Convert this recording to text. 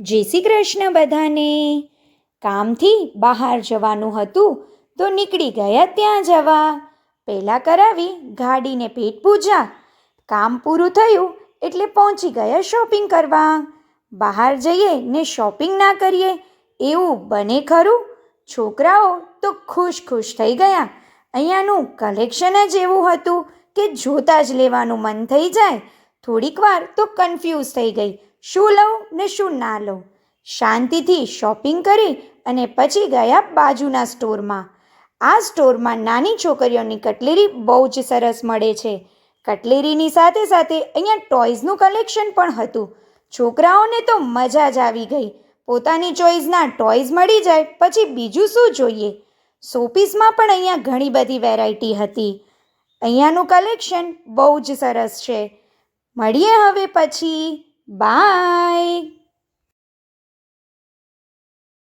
જય શ્રી કૃષ્ણ બધાને. કામથી બહાર જવાનું હતું તો નીકળી ગયા ત્યાં જવા. પહેલાં કરાવી ગાડીને પેટ પૂજા. કામ પૂરું થયું એટલે પહોંચી ગયા શોપિંગ કરવા. બહાર જઈએ ને શોપિંગ ના કરીએ એવું બને ખરું. છોકરાઓ તો ખુશ ખુશ થઈ ગયા. અહીંયાનું કલેક્શન જ એવું હતું કે જોતાં જ લેવાનું મન થઈ જાય. થોડીક વાર તો કન્ફ્યુઝ થઈ ગઈ. શું લઉં ને શું ના લઉં? શાંતિથી શોપિંગ કરી અને પછી ગયા બાજુના સ્ટોરમાં. આ સ્ટોરમાં નાની છોકરીઓની કટલેરી બહુ જ સરસ મળે છે. કટલેરીની સાથે સાથે અહીંયા ટોયઝનું કલેક્શન પણ હતું. છોકરાઓને તો મજા જ આવી ગઈ. પોતાની ચોઈસના ટોયઝ મળી જાય, પછી બીજું શું જોઈએ? શોપીસમાં પણ અહીંયા ઘણી બધી વેરાયટી હતી. અહીંયાનું કલેક્શન બહુ જ સરસ છે. મળીએ હવે પછી. Bye.